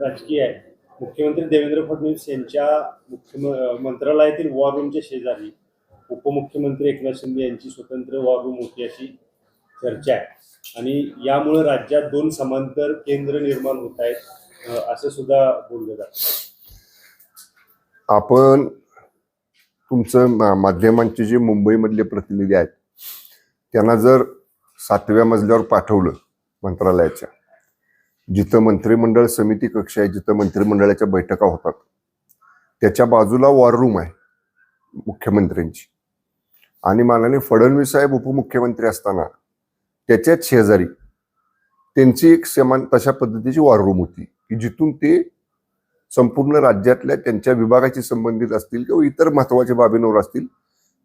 राजकीय आहे. मुख्यमंत्री देवेंद्र फडणवीस यांच्या मुख्य मंत्रालयातील वॉर रूमच्या शेजारी उपमुख्यमंत्री एकनाथ शिंदे यांची स्वतंत्र वॉर रूम होती अशी चर्चा आहे. आणि यामुळे राज्यात दोन समांतर केंद्र निर्माण होत आहेत असं सुद्धा बोललं जात. आपण तुमचं माध्यमांचे जे मुंबईमधले प्रतिनिधी आहेत त्यांना जर सातव्या मजल्यावर पाठवलं मंत्रालयाच्या जिथं मंत्रिमंडळ समिती कक्ष आहे जिथं मंत्रिमंडळाच्या बैठका होतात. त्याच्या बाजूला वॉर रूम आहे मुख्यमंत्र्यांची. आणि माननीय फडणवीस साहेब उपमुख्यमंत्री असताना त्याच्याच शेजारी त्यांची एक समान तशा पद्धतीची वॉर रूम होती की जिथून ते संपूर्ण राज्यातल्या त्यांच्या विभागाशी संबंधित असतील किंवा इतर महत्त्वाच्या बाबींवर असतील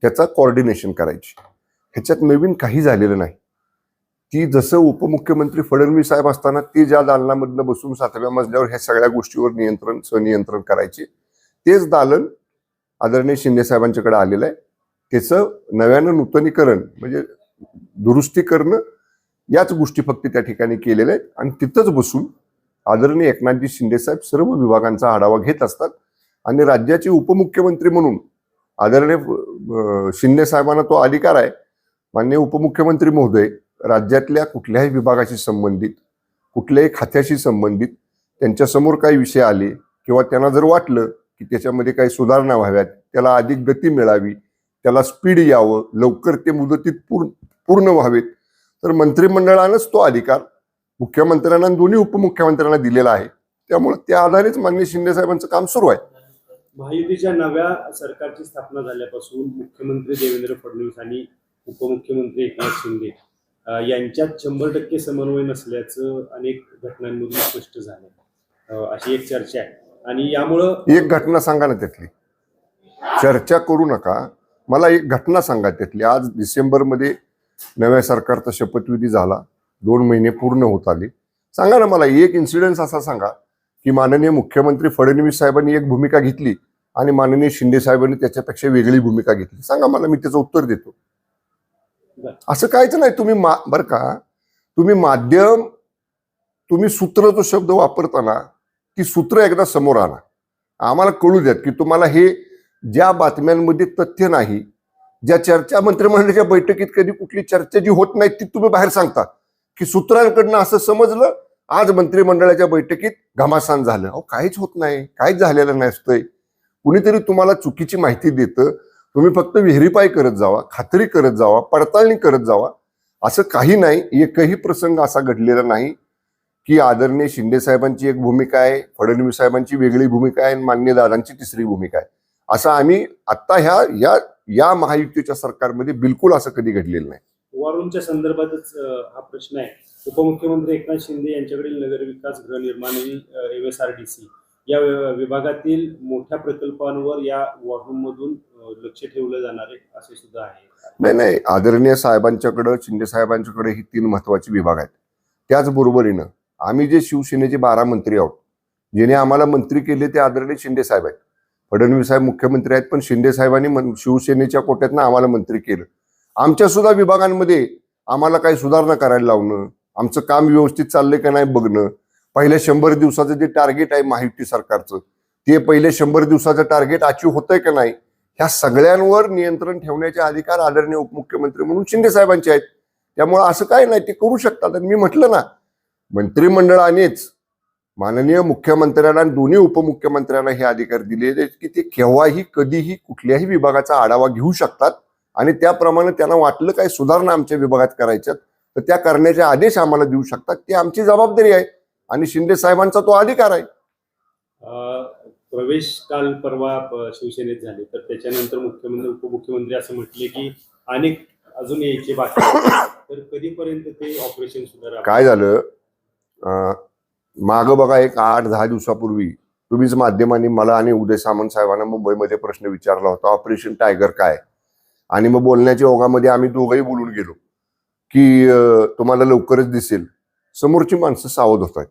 त्याचा कॉर्डिनेशन करायची. ह्याच्यात नवीन काही झालेलं नाही. ती जसं उपमुख्यमंत्री फडणवीस साहेब असताना ते ज्या दालनामधनं बसून सातव्या मजल्यावर ह्या सगळ्या गोष्टीवर नियंत्रण स्वनियंत्रण करायचे तेच दालन आदरणीय शिंदे साहेबांच्याकडे आलेलं आहे. त्याचं नव्यानं नूतनीकरण म्हणजे दुरुस्ती करणं याच गोष्टी फक्त त्या ठिकाणी केलेल्या आहेत. आणि तिथंच बसून आदरणीय एकनाथजी शिंदे साहेब सर्व विभागांचा आढावा घेत असतात. आणि राज्याचे उपमुख्यमंत्री म्हणून आदरणीय शिंदे साहेबांना तो अधिकार आहे. माननीय उपमुख्यमंत्री महोदय राज्यातल्या कुठल्याही विभागाशी संबंधित कुठल्याही खात्याशी संबंधित त्यांच्यासमोर काही विषय आले किंवा त्यांना जर वाटलं की त्याच्यामध्ये काही सुधारणा व्हाव्यात त्याला अधिक गती मिळावी त्याला स्पीड यावं लवकर ते मुदतीत पूर्ण पूर्ण व्हावेत तर मंत्रिमंडळानंच तो अधिकार मुख्यमंत्र्यांना दोन्ही उपमुख्यमंत्र्यांना दिलेला आहे. त्यामुळे त्या आधारेच माननीय शिंदे साहेबांचं काम सुरू आहे. महायुतीच्या नव्या सरकारची स्थापना झाल्यापासून मुख्यमंत्री देवेंद्र फडणवीस आणि उपमुख्यमंत्री एकनाथ शिंदे यांच्यात शंभर टक्के समन्वय नसल्याचं अनेक घटनांमधून स्पष्ट झालं अशी एक चर्चा आहे. आणि यामुळं एक घटना सांगा ना त्यातली. चर्चा करू नका. मला एक घटना सांगा त्यातली. आज डिसेंबरमध्ये नव्या सरकारचा शपथविधी झाला. दोन महिने पूर्ण होत आले. सांगा ना मला एक इन्सिडेन्स असा सांगा की माननीय मुख्यमंत्री फडणवीस साहेबांनी एक भूमिका घेतली आणि माननीय शिंदे साहेबांनी त्याच्यापेक्षा वेगळी भूमिका घेतली. सांगा मला मी त्याचं उत्तर देतो. असं काहीच नाही तुम्ही मा बरं का? तुम्ही माध्यम तुम्ही सूत्र जो शब्द वापरताना ती सूत्र एकदा समोर आणा. आम्हाला कळू द्यात की तुम्हाला हे ज्या बातम्यांमध्ये तथ्य नाही ज्या चर्चा मंत्रिमंडळाच्या बैठकीत कधी कुठली चर्चा जी होत नाही ती तुम्ही बाहेर सांगता. की सूत्रांकडनं असं समजलं आज मंत्रिमंडळाच्या बैठकीत घमासान झालं. अहो काहीच होत नाही काहीच झालेलं नसतंय. कुणीतरी तुम्हाला चुकीची माहिती देतं तुम्ही फक्त व्हेरीफाय करत जावा खात्री करत जावा पडताळणी करत जावा. असं काही नाही एकही प्रसंग असा घडलेला नाही की आदरणीय शिंदे साहेबांची एक भूमिका आहे फडणवीस साहेबांची वेगळी भूमिका आहे आणि मान्य दादांची तिसरी भूमिका आहे. असं आम्ही आत्ता ह्या या या महायुतीच्या सरकारमध्ये बिलकुल असं कधी घडलेलं नाही. वॉरूमच्या संदर्भातच हा प्रश्न आहे. उपमुख्यमंत्री एकनाथ शिंदे यांच्याकडील नगरविकास गृहनिर्माण M S R D C. या विभागातील मोठ्या प्रकल्पांवर या वॉरूम मधून लक्ष ठेवलं जाणार आहे असे सुद्धा आहे. नाही नाही. आदरणीय साहेबांच्याकडं शिंदे साहेबांच्याकडे ही तीन महत्त्वाचे विभाग आहेत. त्याचबरोबरीनं आम्ही जे शिवसेनेचे बारा मंत्री आहोत ज्याने आम्हाला मंत्री केले ते आदरणीय शिंदे साहेब आहेत. फडणवीस साहेब मुख्यमंत्री आहेत पण शिंदे साहेबांनी शिवसेनेच्या कोट्यातनं आम्हाला मंत्री केलं. आमच्या सुद्धा विभागांमध्ये आम्हाला काही सुधारणा करायला लावणं आमचं काम व्यवस्थित चाललंय का नाही बघणं पहिल्या शंभर दिवसाचं जे टार्गेट आहे महायुती सरकारचं ते पहिले शंभर दिवसाचं टार्गेट अचीव होतंय का नाही ह्या सगळ्यांवर नियंत्रण ठेवण्याचे अधिकार आदरणीय उपमुख्यमंत्री म्हणून शिंदे साहेबांचे आहेत. त्यामुळे असं काय नाही ते करू शकतात. आणि मी म्हटलं ना मंत्रिमंडळानेच माननीय मुख्यमंत्र्यांना दोन्ही उपमुख्यमंत्र्यांना हे अधिकार दिलेले आहेत की ते केव्हाही कधीही कुठल्याही विभागाचा आढावा घेऊ शकतात. आणि त्याप्रमाणे त्यांना वाटलं काय सुधारणा आमच्या विभागात करायच्यात तर त्या करण्याचे आदेश आम्हाला देऊ शकतात. ती आमची जबाबदारी आहे. आणि शिंदे साहेबांचा तो अधिकार आहे. प्रवेश काल परवा शिवसेनेत झाले. तर त्याच्यानंतर मुख्यमंत्री उपमुख्यमंत्री असं म्हटले की अनेक अजून यायचे बाकी. तर कधीपर्यंत ते ऑपरेशन सुद्धा? काय झालं? माग बघा एक आठ दहा दिवसापूर्वी तुम्हीच माध्यमांनी मला आणि उदय सामंत साहेबांना मुंबईमध्ये प्रश्न विचारला होता ऑपरेशन टायगर काय? आणि मग बोलण्याच्या ओघामध्ये आम्ही दोघंही बोलून गेलो की तुम्हाला लवकरच दिसेल. समोरची माणसं सावध होत आहेत.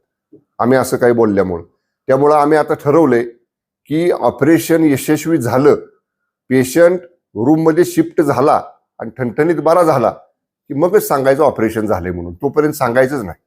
आम्ही असं काही बोलल्यामुळं. त्यामुळं आम्ही आता ठरवले की ऑपरेशन यशस्वी झालं पेशंट रूममध्ये शिफ्ट झाला आणि ठणठणीत बरा झाला की मगच सांगायचं ऑपरेशन झालंय म्हणून. तोपर्यंत सांगायचंच नाही.